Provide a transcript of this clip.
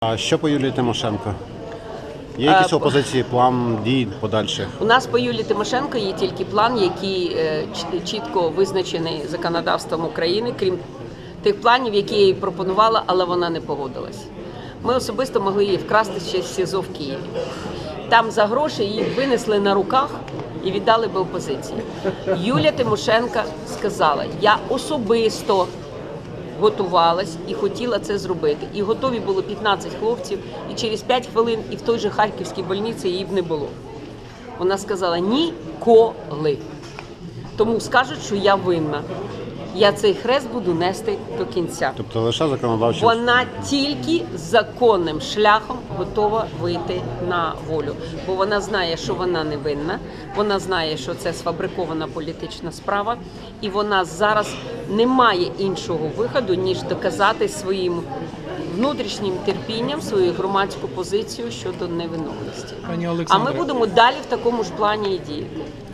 А що по Юлії Тимошенко? Є якийсь А, опозиції план дій подальших? У нас по Юлії Тимошенко є тільки план, який е, ч- чітко визначений законодавством України, крім тих планів, які я їй пропонувала, але вона не погодилась. Ми особисто могли її вкрасти ще з СІЗО в Києві. Там за гроші її винесли на руках і віддали би опозиції. Юлія Тимошенко сказала: я особисто готувалась і хотіла це зробити. І готові було 15 хлопців, і через 5 хвилин і в той же Харківській больниці її б не було. Вона сказала ніколи. Тому скажуть, що я винна. Я цей хрест буду нести до кінця. Тобто лише законодавчі Вона тільки законним шляхом готова вийти на волю, бо вона знає, що вона не винна. Вона знає, що це сфабрикована політична справа, і вона зараз не має іншого виходу ніж доказати своїм внутрішнім терпінням свою громадську позицію щодо невиновності. А ми будемо далі в такому ж плані і діяти.